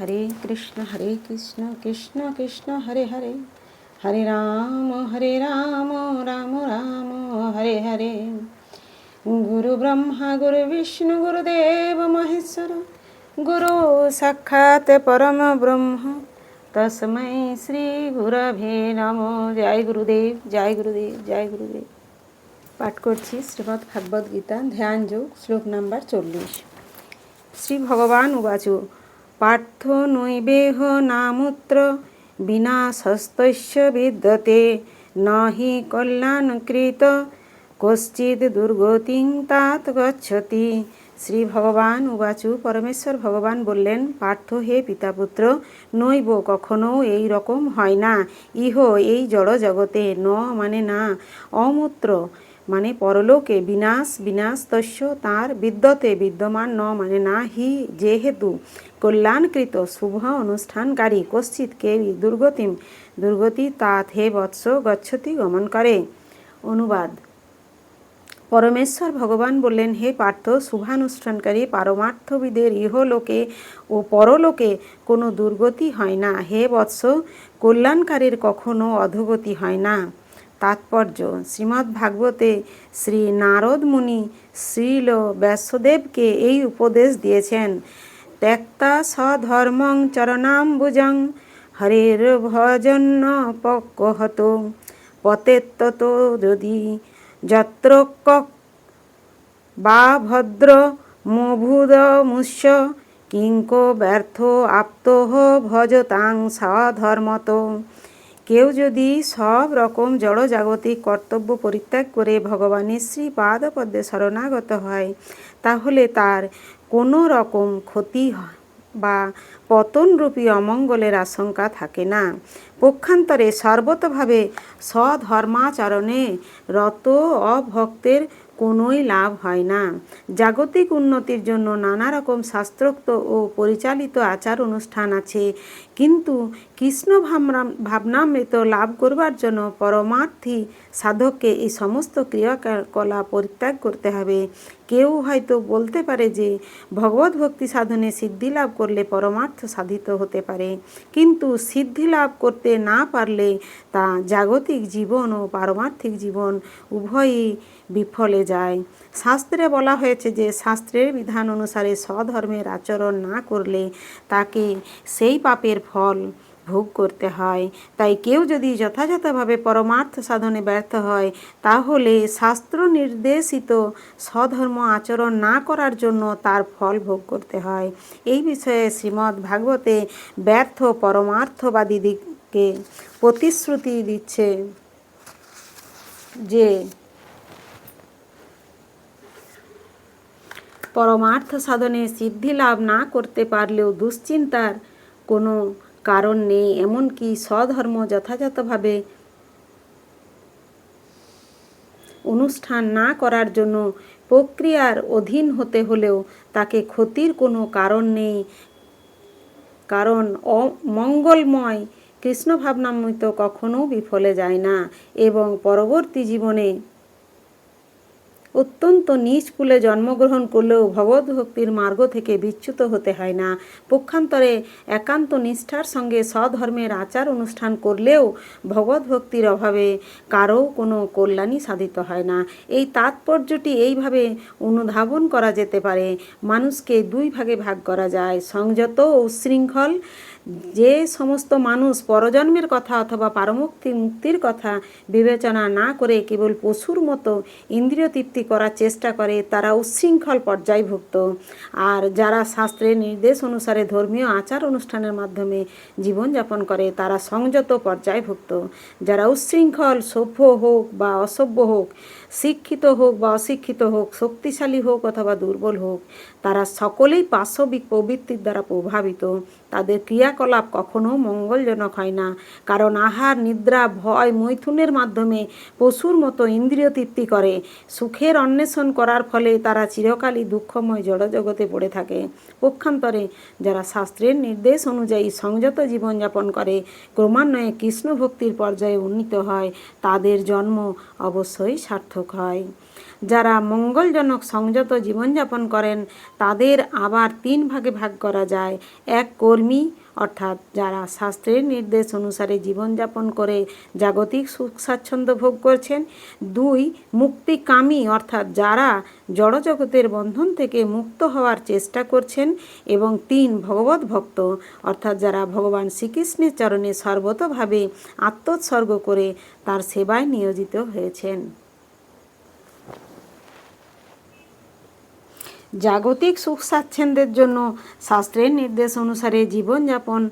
হরে কৃষ্ণ হরে কৃষ্ণ কৃষ্ণ কৃষ্ণ, হরে হরে। হরে রাম হরে রাম রাম রাম, হরে হরে। গুরু ব্রহ্মা, গুরু বিষ্ণু গুরুদেব মহেশ্বর। গুরু সাক্ষাৎ পরম ব্রহ্ম। তসমৈ শ্রী গুরভে নম। জয় গুরুদেব জয় গুরুদেব জয় গুরুদেব। পাঠ করছি শ্রীমদ্ ভাগবত গীতা, ধ্যান যোগ, শ্লোক নাম্বার চল্লিশ। শ্রী ভগবান উবাচ। পার্থ নৈবেহ নামুত্র, বিনাশস্তস্য বিদ্যতে ন হি কল্যাণকৃত, কশ্চিৎ দুর্গতিং তাত গচ্ছতি। শ্রী ভগবান উবাচু পরমেশ্বর ভগবান বললেন, পার্থ হে পিতাপুত্র, নৈব কখনো এই রকম হয় না। ইহ এই জড় জগতে ন মানে না। অমূত্র মানে পরলোকে বিনাশ বিনাশ তস্য তার বিদ্যতে বিদ্যমান ন মানে না হি যেহেতু কল্যাণকৃত শুভ অনুষ্ঠানকারী কশ্চিৎ কেবি দুর্গতিম, দুর্গতি তাত হে বৎস গচ্ছতি গমন করে। অনুবাদ। পরমেশ্বর ভগবান বললেন, হে পার্থ, শুভানুষ্ঠানকারী পারমার্থবিদের ইহলোকে ও পরলোকে কোনো দুর্গতি হয় না। হে বৎস, কল্যাণকারীর কখনো অধোগতি হয় না। তাৎপর্য। শ্রীমদ্ ভাগবতে শ্রী নারদ মুনি শ্রীল ব্যাসদেবকে এই উপদেশ দিয়েছেন, ত্যক্তা সধর্মং চরণাম্বুজং হরের ভজন্য পক্কহত পতেত্তত যদি যত্র কক বা ভদ্র মভুদ মুষ্য, কিঙ্ক ব্যর্থ আপ্তহ ভজতাং সধর্মত কেউ যদি সব রকম জড়জাগতিক কর্তব্য পরিত্যাগ করে ভগবানের শ্রী পাদপদ্মে শরণাগত হয়, তাহলে তার কোনো রকম ক্ষতি বা পতনরূপী অমঙ্গলের আশঙ্কা থাকে না। পক্ষান্তরে সর্বতভাবে স্বধর্মাচরণে রত অভক্তের কোনোই লাভ হয় না। জাগতিক উন্নতির জন্য নানা রকম শাস্ত্রোক্ত ও পরিচালিত আচার অনুষ্ঠান আছে। কিন্তু কৃষ্ণ ভাবনা ভাবনামৃত লাভ করবার জন্য পরমার্থী সাধককে এই সমস্ত ক্রিয়াকলা পরিত্যাগ করতে হবে। কেউ হয়তো বলতে পারে যে, ভগবত ভক্তি সাধনে সিদ্ধি লাভ করলে পরমার্থ সাধিত হতে পারে। কিন্তু সিদ্ধি লাভ করতে না পারলে তা জাগতিক জীবন ও পারমার্থিক জীবন উভয়ই বিফলে যায়। শাস্ত্রে বলা হয়েছে যে, শাস্ত্রের বিধান অনুসারে স্বধর্মের আচরণ না করলে তাকে সেই পাপের ফল ভোগ করতে হয়। তাই কেউ যদি যথাযথভাবে পরমার্থ সাধনে ব্যর্থ হয়, তাহলে শাস্ত্র নির্দেশিত স্বধর্ম আচরণ না করার জন্য তার ফল ভোগ করতে হয়। এই বিষয়ে শ্রীমদ্ ভাগবতে ব্যর্থ পরমার্থবাদীদিকে প্রতিশ্রুতি দিচ্ছে যে পরমার্থ সাধনে সিদ্ধি লাভ না করতে পারলেও দুশ্চিন্তার কোনো কারণ নেই, এমনকি স্বধর্ম যথাযথভাবে অনুষ্ঠান না করার জন্য প্রক্রিয়ার অধীন হতে হলেও তাকে ক্ষতির কোনো কারণ নেই। কারণ অমঙ্গলময় কৃষ্ণ ভাবনামৃত কখনো বিফলে যায় না এবং পরবর্তী জীবনে অত্যন্ত নিজ কুলে জন্মগ্রহণ করলেও ভগবত ভক্তির মার্গ থেকে বিচ্যুত হতে হয় না। পক্ষান্তরে একান্ত নিষ্ঠার সঙ্গে স্বধর্মের আচার অনুষ্ঠান করলেও ভগবত ভক্তির অভাবে কারও কোনো কল্যাণই সাধিত হয় না। এই তাৎপর্যটি এইভাবে অনুধাবন করা যেতে পারে। মানুষকে দুই ভাগে ভাগ করা যায়। সংযত ও উশৃঙ্খল যে সমস্ত মানুষ পরজন্মের কথা অথবা পারমুক্তি মুক্তির কথা বিবেচনা না করে কেবল পশুর মতো ইন্দ্রিয় তৃপ্তি করার চেষ্টা করে, তারা উচ্ছৃঙ্খল পর্যায়ভুক্ত। আর যারা শাস্ত্রের নির্দেশ অনুসারে ধর্মীয় আচার অনুষ্ঠানের মাধ্যমে জীবনযাপন করে, তারা সংযত পর্যায়ভুক্ত। যারা উচ্ছৃঙ্খল, সভ্য হোক বা অসভ্য হোক, শিক্ষিত হোক বা অশিক্ষিত হোক, শক্তিশালী হোক অথবা দুর্বল হোক তারা সকলেই পাশবিক প্রবৃত্তির দ্বারা প্রভাবিত। তাদের ক্রিয়াকলাপ কখনো মঙ্গলজনক হয় না। কারণ আহার, নিদ্রা, ভয়, মৈথুনের মাধ্যমে পশুর মতো ইন্দ্রিয় তৃপ্তি করে। সুখের অন্বেষণ করার ফলে তারা চিরকালই দুঃখময় জড়জগতে পড়ে থাকে। পক্ষান্তরে যারা শাস্ত্রের নির্দেশ অনুযায়ী সংযত জীবনযাপন করে, ক্রমান্বয়ে কৃষ্ণ ভক্তির পর্যায়ে উন্নীত হয়, তাদের জন্ম অবশ্যই সার্থক সার্থক হয়। যারা মঙ্গলজনক সংযত জীবনযাপন করেন, তাদের আবার তিন ভাগে ভাগ করা যায়। এক কর্মী, অর্থাৎ যারা শাস্ত্রের নির্দেশ অনুসারে জীবনযাপন করে জাগতিক সুখ স্বাচ্ছন্দ্য ভোগ করছেন। দুই, মুক্তিকামী, অর্থাৎ যারা জড়জগতের বন্ধন থেকে মুক্ত হওয়ার চেষ্টা করছেন। এবং তিন, ভগবত ভক্ত, অর্থাৎ যারা ভগবান শ্রীকৃষ্ণের চরণে সর্বতভাবে আত্মোৎসর্গ করে তার সেবায় নিয়োজিত হয়েছেন। জাগতিক সুখ স্বাচ্ছন্দ্যের জন্য শাস্ত্রের নির্দেশ অনুসারে জীবনযাপন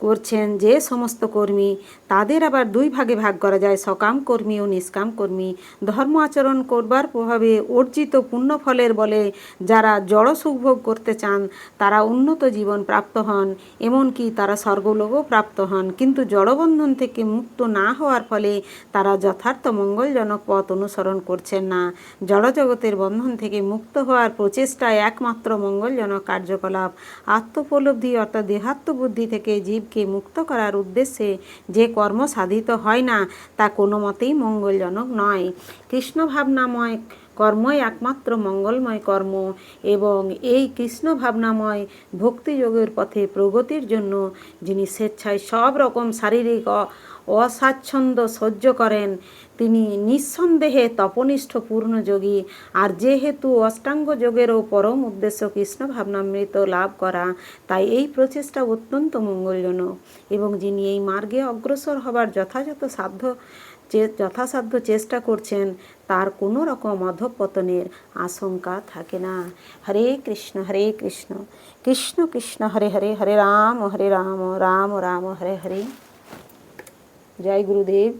করছেন যে সমস্ত কর্মী, তাদের আবার দুই ভাগে ভাগ করা যায়, সকাম কর্মী ও নিষ্কাম কর্মী। ধর্ম আচরণ করবার প্রভাবে অর্জিত পুণ্যফলের বলে যারা জড় সুখভোগ করতে চান, তারা উন্নত জীবন প্রাপ্ত হন, এমনকি তারা স্বর্গলোকও প্রাপ্ত হন। কিন্তু জড়বন্ধন থেকে মুক্ত না হওয়ার ফলে তারা যথার্থ মঙ্গলজনক পথ অনুসরণ করছেন না। জড়জগতের বন্ধন থেকে মুক্ত হওয়ার প্রচেষ্টায় একমাত্র মঙ্গলজনক কার্যকলাপ আত্মোপলব্ধি অর্থাৎ দেহাত্মবুদ্ধি থেকে জীবকে মুক্ত করার উদ্দেশ্যে যে কর্ম সাধিত হয় না, তা কোনো মতেই মঙ্গলজনক নয়। কৃষ্ণ ভাবনাময় কর্মই একমাত্র মঙ্গলময় কর্ম এবং এই কৃষ্ণ ভাবনাময় ভক্তিযোগের পথে প্রগতির জন্য যিনি স্বেচ্ছায় সব রকম শারীরিক অস্বাচ্ছন্দ্য সহ্য করেন তিনি নিঃসন্দেহে তপনিষ্ঠ পূর্ণযোগী আর যেহেতু অষ্টাঙ্গ যোগেরও পরম উদ্দেশ্য কৃষ্ণ ভাবনামৃত লাভ করা, তাই এই প্রচেষ্টা অত্যন্ত মঙ্গলজনক এবং যিনি এই মার্গে অগ্রসর হবার যথাযথ সাধ্য যথাসাধ্য চেষ্টা করছেন, তার কোনো রকম অধপতনের আশঙ্কা থাকে না। হরে কৃষ্ণ হরে কৃষ্ণ কৃষ্ণ কৃষ্ণ, হরে হরে হরে রাম হরে রাম রাম রাম, হরে হরে। জয় গুরুদেব।